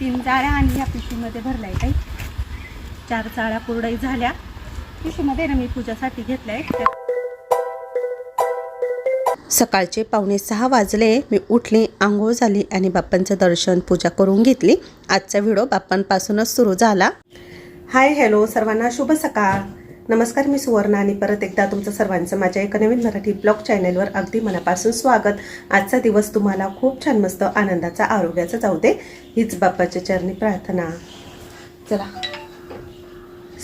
तीन जाळ्या आणि या पिशवीमध्ये भरल्या आहे काही चार चाळ्या कुरडई झाल्या. पिशवीमध्ये ना मी पूजासाठी घेतल्या आहे सकाळचे पावणे सहा वाजले. मी उठली आंघोळ झाली आणि बाप्पांचं दर्शन पूजा करून घेतली. आजचा व्हिडिओ बाप्पांपासूनच सुरू झाला. हाय हॅलो सर्वांना शुभ सकाळ. नमस्कार मी सुवर्ण आणि परत एकदा तुमचं सर्वांचं माझ्या एका नवीन मराठी ब्लॉग चॅनेलवर अगदी मनापासून स्वागत. आजचा दिवस तुम्हाला खूप छान मस्त आनंदाचा आरोग्याचा जाऊ दे हीच बाप्पाच्या चरणी प्रार्थना. चला.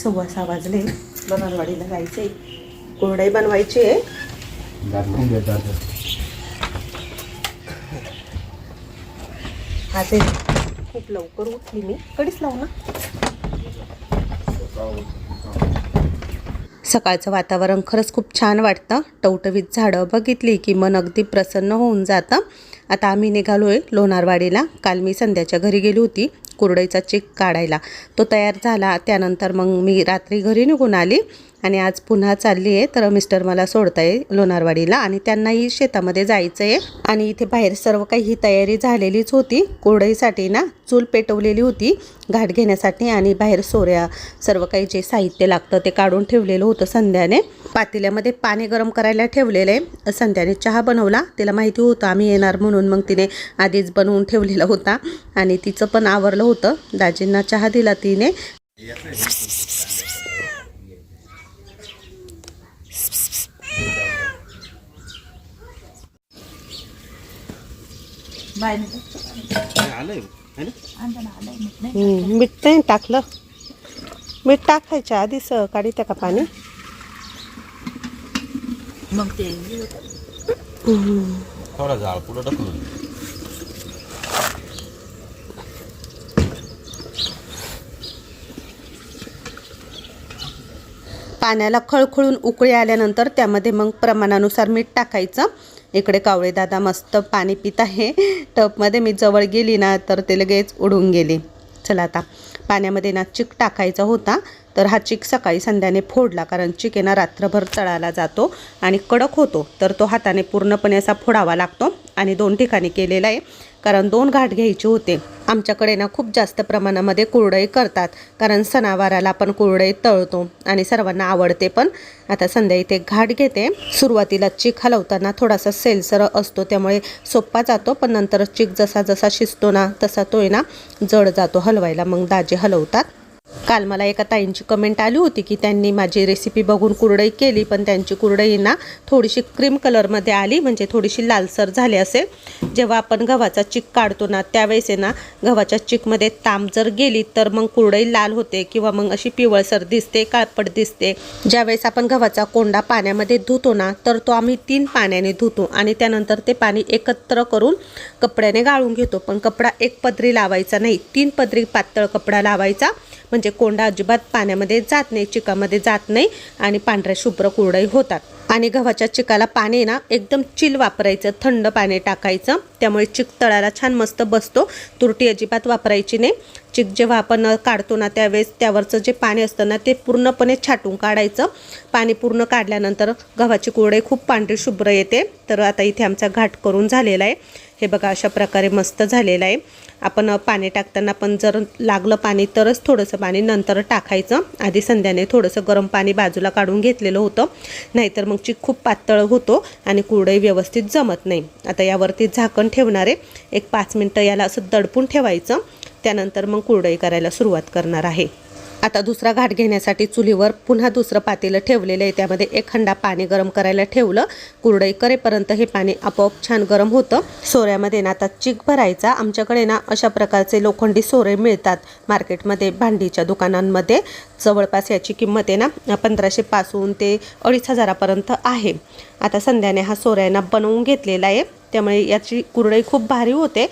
सव्वा सहा वाजले. बनवाडीला जायचे कोरडाई बनवायची आहे. आज खूप लवकर उठली मी. कडीच लावू ना. सकाळचं वातावरण खरंच खूप छान वाटतं. टवटवीत झाडं बघितली की मन अगदी प्रसन्न होऊन जातं. आता आम्ही निघालो आहे लोणारवाडीला. काल मी संध्याच्या घरी गेली होती कुरडईचा चेक काढायला. तो तयार झाला. त्यानंतर मग मी रात्री घरी निघून आली. आणि आज पुन्हा चालली आहे तर मिस्टर मला सोडताय लोणारवाडीला आणि त्यांनाही शेतामध्ये जायचं आहे आणि इथे बाहेर सर्व काही ही तयारी झालेलीच होती. कुरडईसाठी ना चूल पेटवलेली होती घाट घेण्यासाठी आणि बाहेर सोऱ्या सर्व काही जे साहित्य लागतं ते काढून ठेवलेलं होतं संध्याने. पातेल्यामध्ये पाणी गरम करायला ठेवलेलं आहे. संध्याने चहा बनवला. तिला माहिती होतं आम्ही येणार म्हणून. मग तिने आधीच बनवून ठेवलेला होता आणि तिचं पण आवरलं होतं. दाजींना चहा दिला तिने. मीठ नाही टाकलं. मीठ टाकायच्या आधीच काढी त्या का पाणी मग ते थोडा झाड पुढं ढकलून पाण्याला खळखळून उकळी आल्यानंतर त्यामध्ये मग प्रमाणानुसार मीठ टाकायचं. इकडे कावळे दादा मस्त पाणी पित आहे. टपमध्ये मी जवळ गेली ना तर ते लगेच उडून गेले. चला आता पाण्यामध्ये ना चिक टाकायचा होता तर हा चिक सकाळी संध्याने फोडला कारण चिक आहे ना रात्रभर तळाला जातो आणि कडक होतो तर तो हाताने पूर्णपणे असा फोडावा लागतो. आणि दोन ठिकाणी केलेला आहे. कारण दोन घाट घ्यायचे होते. आमच्याकडे ना खूप जास्त प्रमाणामध्ये कुरडई करतात कारण सणावाराला आपण कुरडई तळतो आणि सर्वांना आवडते पण. आता संध्या इथे घाट घेते. सुरुवातीला चीक हलवताना थोडासा सेलसर असतो त्यामुळे सोप्पा जातो पण नंतर चीक जसा जसा शिजतो ना तसा तो आहे ना जड जातो हलवायला. मग दाजे हलवतात. काल मला एका ताईंची कमेंट आली होती की त्यांनी माझी रेसिपी बघून कुरडई केली पण त्यांची कुरडई ना थोडीशी क्रीम कलरमध्ये आली म्हणजे थोडीशी लालसर झाली असेल. जेव्हा आपण गव्हाचा चिक काढतो ना त्यावेळेस आहे ना गव्हाच्या चिकमध्ये ताम जर गेली तर मग कुरडई लाल होते किंवा मग अशी पिवळसर दिसते काळपट दिसते. ज्यावेळेस आपण गव्हाचा कोंडा पाण्यामध्ये धुतो ना तर तो आम्ही तीन पाण्याने धुतो आणि त्यानंतर ते पाणी एकत्र करून कपड्याने गाळून घेतो. पण कपडा एक पदरी लावायचा नाही तीन पदरी पातळ कपडा लावायचा. म्हणजे म्हणजे कोंडा अजिबात पाण्यामध्ये जात नाही चिकामध्ये जात नाही आणि पांढऱ्या शुभ्र कुरडही होतात. आणि गव्हाच्या चिकाला पाणी ना एकदम चिल वापरायचं थंड पाणी टाकायचं. त्यामुळे चिक तळाला छान मस्त बसतो. तुरटी अजिबात वापरायची नाही. चिक जेव्हा आपण काढतो ना त्यावेळेस त्यावरचं जे पाणी असतं ना ते पूर्णपणे छाटून काढायचं. पाणी पूर्ण काढल्यानंतर गव्हाची कुरडई खूप पांढरी शुभ्र येते. तर आता इथे आमचा घाट करून झालेला आहे. हे बघा अशा प्रकारे मस्त झालेलं आहे. आपण पाणी टाकताना पण जर लागलं पाणी तरच थोडंसं पाणी नंतर टाकायचं. आधी संध्याने थोडंसं गरम पाणी बाजूला काढून घेतलेलं होतं. नाहीतर मग चिक खूप पातळ होतो आणि कुरडई व्यवस्थित जमत नाही. आता यावरती झाकण ठेवणार आहे. एक पाच मिनटं याला असं दडपून ठेवायचं. त्यानंतर मग कुरडई करायला सुरुवात करणार आहे. आता दुसरा घाट घेण्यासाठी चुलीवर पुन्हा दुसरं पातेलं ठेवलेलं आहे. त्यामध्ये एक हंडा पाणी गरम करायला ठेवलं. कुरडई करेपर्यंत हे पाणी आपोआप छान गरम होतं. सोऱ्यामध्ये ना आता चिक भरायचा. आमच्याकडे ना अशा प्रकारचे लोखंडी सोरे मिळतात मार्केटमध्ये भांडीच्या दुकानांमध्ये. जवळपास याची किंमत आहे ना पंधराशे पासून ते अडीच हजारापर्यंत आहे. आता संध्याने हा सोऱ्यांना बनवून घेतलेला आहे. त्यामुळे याची कुरडई खूप भारी होते.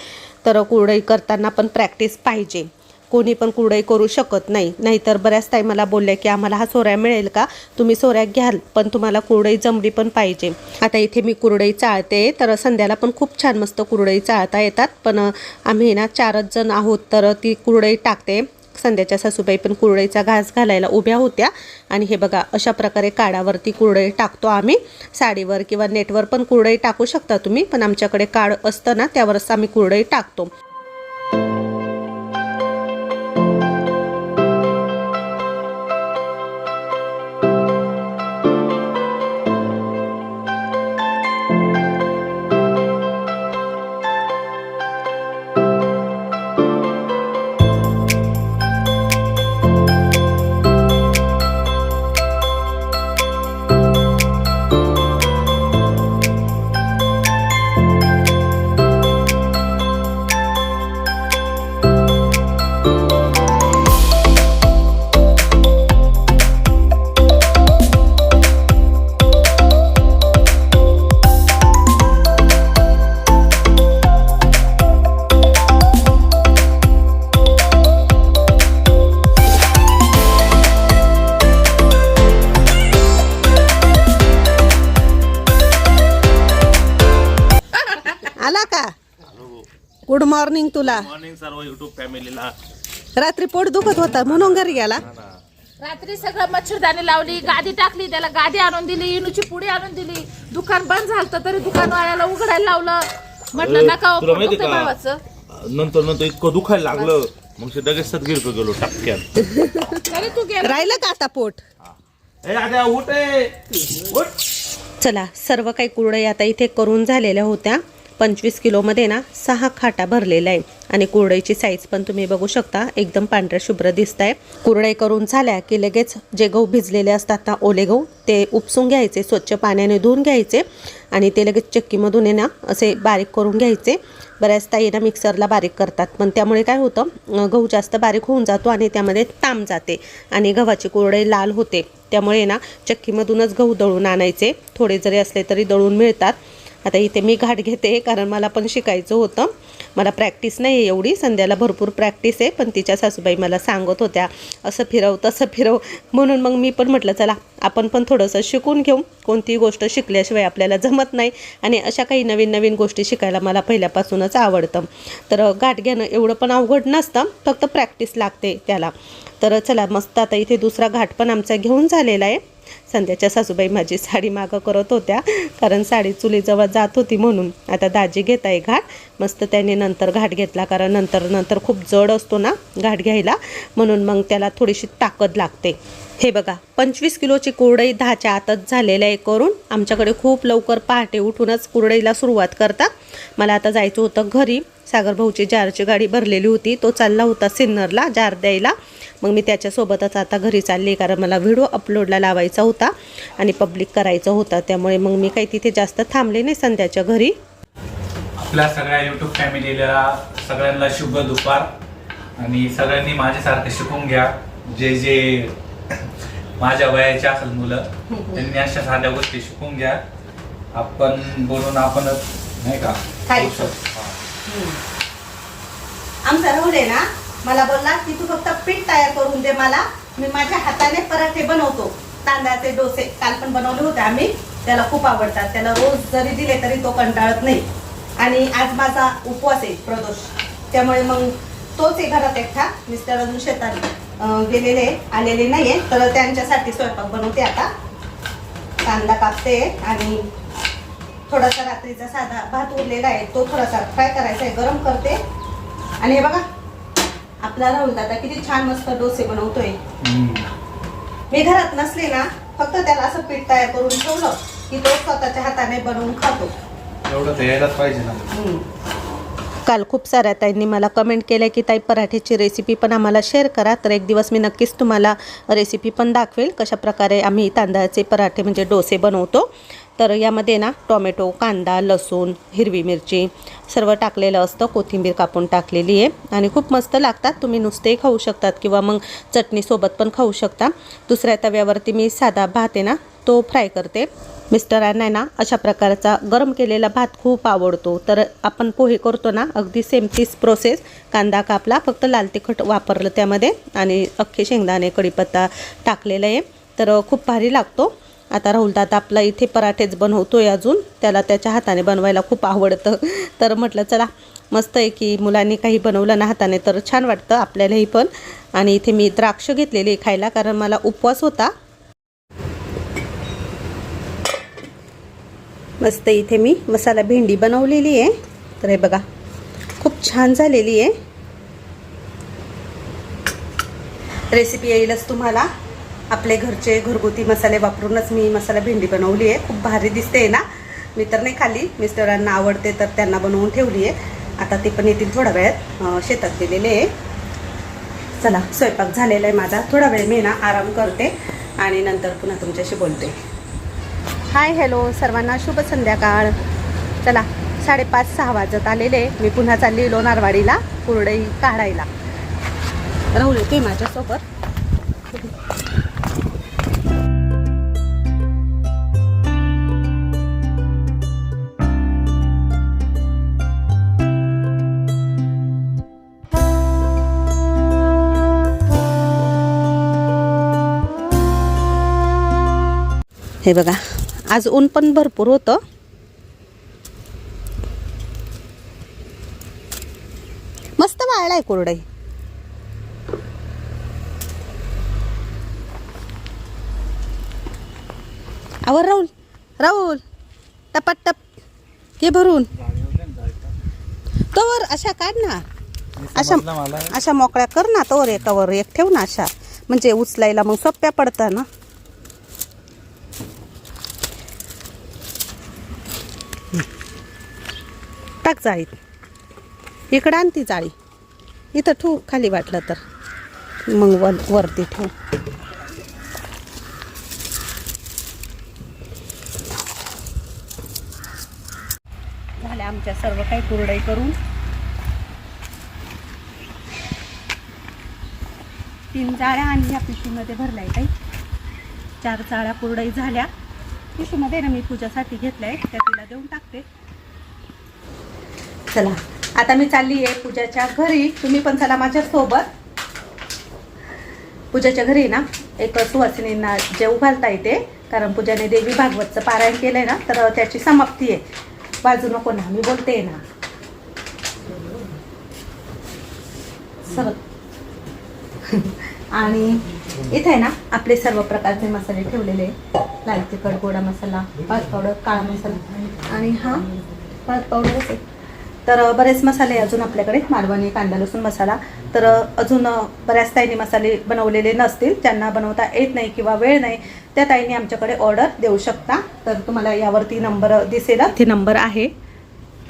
तर कुरडई करताना पण प्रॅक्टिस पाहिजे. कोणी पण कुरडई करू शकत नाही. नाहीतर बऱ्याच ताई मला बोलल्या की आम्हाला हा सोऱ्या मिळेल का? तुम्ही सोऱ्या घ्याल पण तुम्हाला कुरडई जमली पण पाहिजे. आता इथे मी कुरडई चाळते तर संध्याला पण खूप छान मस्त कुरडई चाळता येतात. पण आम्ही ना चारच जण आहोत तर ती कुरडई टाकते. संध्याच्या सासूबाई पण कुरडईचा घास घालायला उभ्या होत्या. आणि हे बघा अशा प्रकारे काडावरती कुरडई टाकतो आम्ही. साडीवर किंवा नेटवर पण कुरडई टाकू शकता तुम्ही पण आमच्याकडे काड असतं ना त्यावरच आम्ही कुरडई टाकतो. मॉर्निंग तुला. मॉर्निंग सर्व युट्यूब फॅमिलीला रात्री पोट दुखत होता म्हणून घरी गेला. रात्री सगळं मच्छरदाणी लावली गादी टाकली त्याला गादी आणून दिली इनूची पुडी आणून दिली. दुकान बंद झालं तरी दुकान वाल्याला उघडायला लावलं. म्हटलं नका हो, तुला पोट माहिती दुखतंय का? भावाचं. नंतर नंतर इतकं दुखायला लागलं. मग ते लगेच सदगीरकडे गेलो टपक्यात. तरी तू गेला. राहिलं का आता पोट? ए आद्या उठ ए. उठ. चला सर्व काही कुरडई आता इथे करून झालेल्या होत्या. पंचवीस किलोमध्ये ना सहा खाटा भरलेल्या आहे आणि कुरडईची साईज पण तुम्ही बघू शकता एकदम पांढऱ्या शुभ्र दिसत आहे कुरडई करून झाल्या की लगेच जे गहू भिजलेले असतात ना ओले गहू ते उपसून घ्यायचे स्वच्छ पाण्याने धुवून घ्यायचे. आणि ते लगेच चक्कीमधून आहे ना असे बारीक करून घ्यायचे. बऱ्याचदा ताई ना मिक्सरला बारीक करतात. पण त्यामुळे काय होतं गहू जास्त बारीक होऊन जातो आणि त्यामध्ये ताम जाते. आणि गव्हाची कुरडई लाल होते. त्यामुळे ना चक्कीमधूनच गहू दळून आणायचे. थोडे जरी असले तरी दळून मिळतात. आता इथे मी घाट घेते कारण मला पण शिकायचं होतं. मला प्रॅक्टिस नाही आहे एवढी. संध्याला भरपूर प्रॅक्टिस आहे पण तिच्या सासूबाई मला सांगत होत्या असं फिरव तसं फिरव. म्हणून मग मी पण म्हटलं चला आपण पण थोडंसं शिकून घेऊ. कोणतीही गोष्ट शिकल्याशिवाय आपल्याला जमत नाही. आणि अशा काही नवीन नवीन गोष्टी शिकायला मला पहिल्यापासूनच आवडतं. तर गाठ घेणं एवढं पण अवघड नसतं फक्त प्रॅक्टिस लागते त्याला. तर चला मस्त आता इथे दुसरा घाट पण आमचा घेऊन झालेला आहे. संध्याच्या सासूबाई माझी साडी मागं करत होत्या कारण साडी चुलीजवळ जात होती म्हणून. आता दाजी घेत आहे घाट मस्त त्याने नंतर घाट घेतला कारण नंतर नंतर खूप जड असतो ना घाट घ्यायला म्हणून मग त्याला थोडीशी ताकद लागते. हे बघा पंचवीस किलोची कुरडई दहाच्या आतच झालेलं आहे करून आमच्याकडे खूप लवकर पहाटे उठूनच कुरडईला सुरुवात करतात. मला आता जायचं होतं घरी सागर भाऊची जारची गाडी भरलेली होती. तो चालला होता सिन्नरला जार द्यायला. मग मी त्याच्यासोबतच आता घरी चालली कारण मला व्हिडिओ अपलोडला लावायचा होता आणि पब्लिक करायचा होता. त्यामुळे मग मी काही तिथे जास्त थांबले नाही संध्याच्या घरी. आपल्या सगळ्या युट्यूब फॅमिलीला सगळ्यांना शुभ दुपार. आणि सगळ्यांनी माझ्यासारखं शिकून घ्या. जे जे माझ्या वयाचे असेल मुलं त्यांनी अशा साध्या गोष्टी शिकून घ्या. आपण बोलून आपणच नाही का. आमचा राहुल आहे ना मला बोलला की तू फक्त पीठ तयार करून दे मला. मी माझ्या हाताने पराठे बनवतो. तांदळाचे डोसे काल पण बनवले होते आम्ही. त्याला खूप आवडतात. त्याला रोज जरी दिले तरी तो कंटाळत नाही. आणि आज माझा उपवास आहे प्रदोष. त्यामुळे मग तोच आहे घरात एकटा. मिस्टर अजून शेतात गेलेले आलेले आहे तर त्यांच्यासाठी स्वयंपाक बनवते आता. कांदा कापते आणि थोडासा रात्रीचा साधा भात उरलेला आहे तो थोडासा फ्राय करायचा आहे गरम करते आणि हे बघा आपला राहुल दादा किती छान मस्त डोसे बनवतोय. मी घरात नसले ना फक्त त्याला असं पीठ तयार करून ठेवलं की तो स्वतःच्या हाताने बनवून खातो एवढं पाहिजे ना. काल खूप साऱ्या ताईंनी मला कमेंट केलं की ताई पराठ्याची रेसिपी पण आम्हाला शेअर करा. तर एक दिवस मी नक्कीच तुम्हाला रेसिपी पण दाखवेल. कशाप्रकारे आम्ही तांदळाचे पराठे म्हणजे डोसे बनवतो. तर यामध्ये ना टोमॅटो कांदा लसूण हिरवी मिरची सर्व टाकलेलं असतं. कोथिंबीर कापून टाकलेली आहे. आणि खूप मस्त लागतात. तुम्ही नुसतेही खाऊ शकतात किंवा मग चटणीसोबत पण खाऊ शकता. दुसऱ्या तव्यावरती मी साधा भात आहे ना तो फ्राय करते. मिस्टरांना आहे ना अशा प्रकारचा गरम केलेला भात खूप आवडतो. तर आपण पोहे करतो ना अगदी सेम तीच प्रोसेस कांदा कापला फक्त लाल तिखट वापरलं त्यामध्ये आणि अख्खे शेंगदाणे कढीपत्ता टाकलेलं आहे. तर खूप भारी लागतो. आता राहुल दादा आपला इथे पराठेच बनवतोय अजून. त्याला त्याच्या हाताने बनवायला खूप आवडतं. तर म्हटलं चला मस्त आहे की मुलांनी काही बनवलं ना हाताने तर छान वाटतं आपल्यालाही पण. आणि इथे मी द्राक्ष घेतलेली आहे खायला कारण मला उपवास होता. मस्त इथे मी मसाला भेंडी बनवलेली आहे. तर हे बघा खूप छान झालेली आहे. रेसिपी येईलच तुम्हाला. आपले घरचे घरगुती मसाले वापरूनच मी मसाला भेंडी बनवली आहे. खूप भारी दिसते ना. मी तर नाही खाल्ली. मिस्टरांना आवडते तर त्यांना बनवून ठेवली आहे. आता ते पण येतील थोड्या वेळात शेतात गेलेले आहे. चला स्वयंपाक झालेला आहे माझा. थोडा वेळ मी ना आराम करते आणि नंतर पुन्हा तुमच्याशी बोलते. हाय हॅलो सर्वांना शुभ संध्याकाळ. चला साडेपाच सहा वाजत आलेले. मी पुन्हा चालली लोणारवाडीला कुरडई काढायला. राहुल येते माझ्यासोबत. हे बघा आज ऊन पण भरपूर होतं. काय कुरडई. आवर राहुल राहुल टपाटप ये भरून. तवर अशा काढ ना. अशा अशा मोकळ्या कर ना तवर एकावर एक ठेव ना अशा. म्हणजे उचलायला मग सोप्या पडतात ना. टाक चाळीत इकडं आण ती चाळी इथं ठेवू खाली वाटलं तर. मग वर वरती ठेवू. झाल्या आमच्या सर्व काही कुरडई करून. तीन जाळ्या आणि या पिशवीमध्ये भरल्या काही चार जाळ्या कुरडई झाल्या. पिशवीमध्ये ना मी पूजासाठी घेतलं आहे त्या तिला देऊन टाकते. चला आता मी चालली आहे पूजाच्या घरी. तुम्ही पण चला माझ्या सोबत. पूजाच्या घरी ना एक सुवासिनींना जेव घालता येते कारण पूजाने देवी भागवतचं पारायण केलंय ना तर त्याची समाप्ती आहे. बाजू नको ना मी बोलते ना. सरळ आणि इथे आहे ना आपले सर्व प्रकारचे मसाले ठेवलेले लाल तिखट गोडा मसाला पाच पावडर काळा मसाला. आणि हा पाच पावडरच आहे. तर बरेच मसाले अजून आपल्याकडे. मालवणी कांदा लसूण मसाला. तर अजून बऱ्याच ताईंनी मसाले बनवलेले नसतील. ज्यांना बनवता येत नाही किंवा वेळ नाही त्या ताईंनी आमच्याकडे ऑर्डर देऊ शकता. तर तुम्हाला यावरती नंबर दिसेल ते नंबर आहे.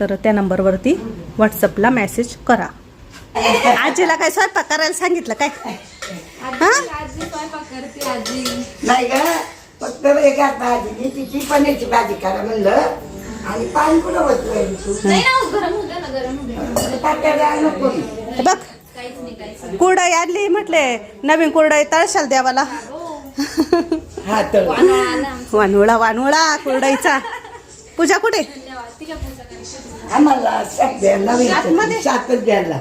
तर त्या नंबरवरती व्हॉट्सअपला मेसेज करा. आजीला काय स्वयंपाक करायला सांगितलं काय? हा? नाही ग फक्त एका भाजी तिची पनीरची भाजी करा म्हणलं. आणि पाणी कुठं होतोय तू टाकायला नको. हे बघ. कुरडाई आणली म्हटले नवीन कुरडाई तळशाल द्यावाला हा तर. वानुळा वानुळा कुरडाईचा. पूजा कुठे? आम्हाला नवीन आतमध्ये? सातच द्यायला.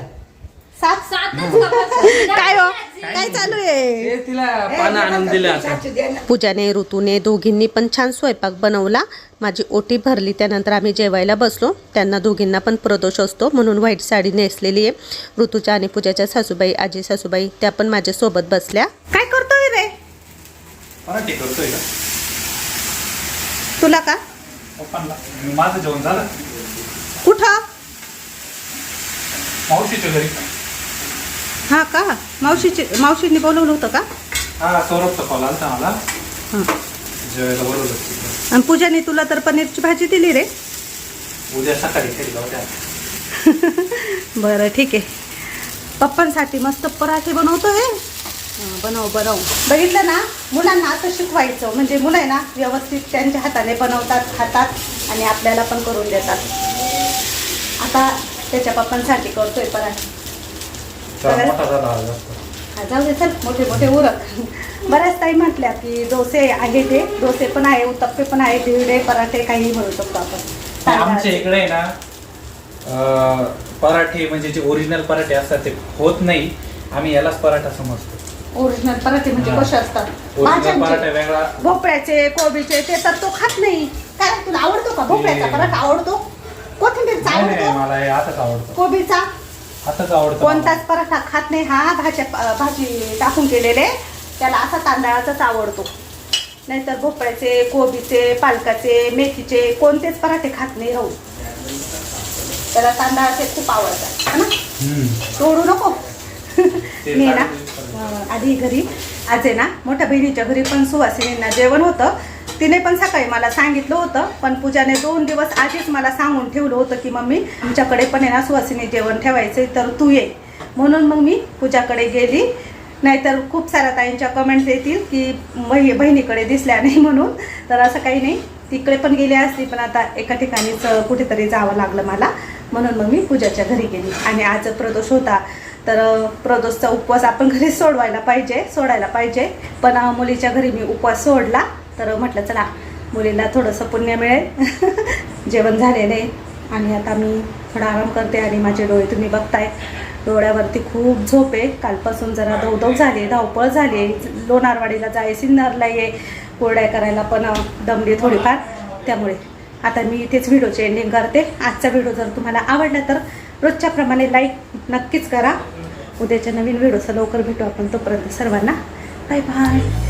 सात काय हो? काय चालू आहे? तिला पानं आणून दिले आता. सातच द्या ना. पूजाने ऋतूने दोघींनी पण छान स्वयंपाक बनवला. माझी ओटी भरली त्यानंतर आम्ही जेवायला बसलो. त्यांना दोघींना पण प्रदोष असतो म्हणून व्हाईट साडी नेसलेली आहे. ऋतूच्या आणि पूजाच्या सासूबाई आजी सासूबाई त्या पण माझ्यासोबत बसल्या. काय करतोय रे? पराठे करतोय का? तुला का? पप्पांना. माझं जेवण झालं. कुठं? मावशीच्या घरी. हा का? मावशीची मावशीने बोलवलं होतं का? हा सौरभचा कॉल आलता मला. हां. जेवायला बोलवलं तिथं. आणि पूजाने तुला तर पनीरची भाजी दिली रे. उद्या सकाळी खाली जाऊ द्या. बरं ठीक आहे. पप्पांसाठी मस्त पराठे बनवतोय हं, बनव बनव. बघितलं ना मुलांना असं शिकवायचं. म्हणजे मुलं आहे ना व्यवस्थित त्यांच्या हाताने बनवतात खातात आणि आपल्याला पण करून देतात. आता त्याच्या पप्पांसाठी करतोय पराठे. मोठा झाला हा जास्त हा, जाऊ दे चल मोठे मोठे उरक. बऱ्याच ताई म्हटल्या की डोसे आहे ते डोसे पण आहे उत्तप्पे पण आहे धिरडे पराठे काही म्हणू शकतो आपण. आमच्या तांदळाचे. इकडे आहे ना अं, पराठे म्हणजे जे ओरिजिनल पराठे असतात ते होत नाही. आम्ही यालाच पराठा समजतो. ओरिजिनल पराठे म्हणजे हा. कसे असतात? ओरिजिनल पराठा भाज्यांचे वेगळा. भोपळ्याचे कोबीचे ते तर तो खात नाही. काय तुला आवडतो का भोपळ्याचा पराठा? आवडतो? कोथिंबीरचा नाही नाही आवडतो? मला हे आताच आवडतं. कोबीचा? आवडतं कोणताच पराठा खात नाही. हा भाज्या भाजी टाकून केलेले. त्याला असा तांदळाचाच आवडतो. नाहीतर भोपळ्याचे कोबीचे पालकाचे मेथीचे कोणतेच पराठे खात नाही राहू. त्याला तांदळाचे खूप आवडतात. है ना. तोडू नको. मी ना आधी घरी आज आहे ना मोठ्या बहिणीच्या घरी पण सुवासिनींना जेवण होतं. तिने पण सकाळी मला सांगितलं होतं पण पूजाने दोन दिवस आधीच मला सांगून ठेवलं होतं की मम्मी आमच्याकडे पण आहे ना सुवासिनी जेवण ठेवायचं तर तू ये. म्हणून मग मी पूजाकडे गेली. नाहीतर खूप साऱ्या ताईंच्या कमेंट्स येतील की बही बहिणीकडे दिसल्या नाही म्हणून. तर असं काही नाही. तिकडे पण गेली असती पण आता एका ठिकाणीच कुठेतरी जावं लागलं मला. म्हणून मग मी पूजाच्या घरी गेली. आणि आज प्रदोष होता. तर प्रदोषचा उपवास आपण घरी सोडवायला पाहिजे सोडायला पाहिजे. पण मुलीच्या घरी मी उपवास सोडला. तर म्हटलं चला मुलीला थोडंसं पुण्य मिळेल. जेवण झालेलं. आहे आणि आता मी थोडा आराम करते आणि माझे डोळे तुम्ही बघताय. डोळ्यावरती खूप झोप आहे. कालपासून जरा धवधव झाली धावपळ झाली आहे. लोणारवाडीला जाय सिन्नरला ये. कोरड्या करायला पण दमली थोडीफार. त्यामुळे आता मी इथेच व्हिडिओचे एंडिंग करते. आजचा व्हिडिओ जर तुम्हाला आवडला तर रोजच्याप्रमाणे लाईक नक्कीच करा. उद्याच्या नवीन व्हिडिओचा लवकर भेटू आपण तोपर्यंत सर्वांना. Bye bye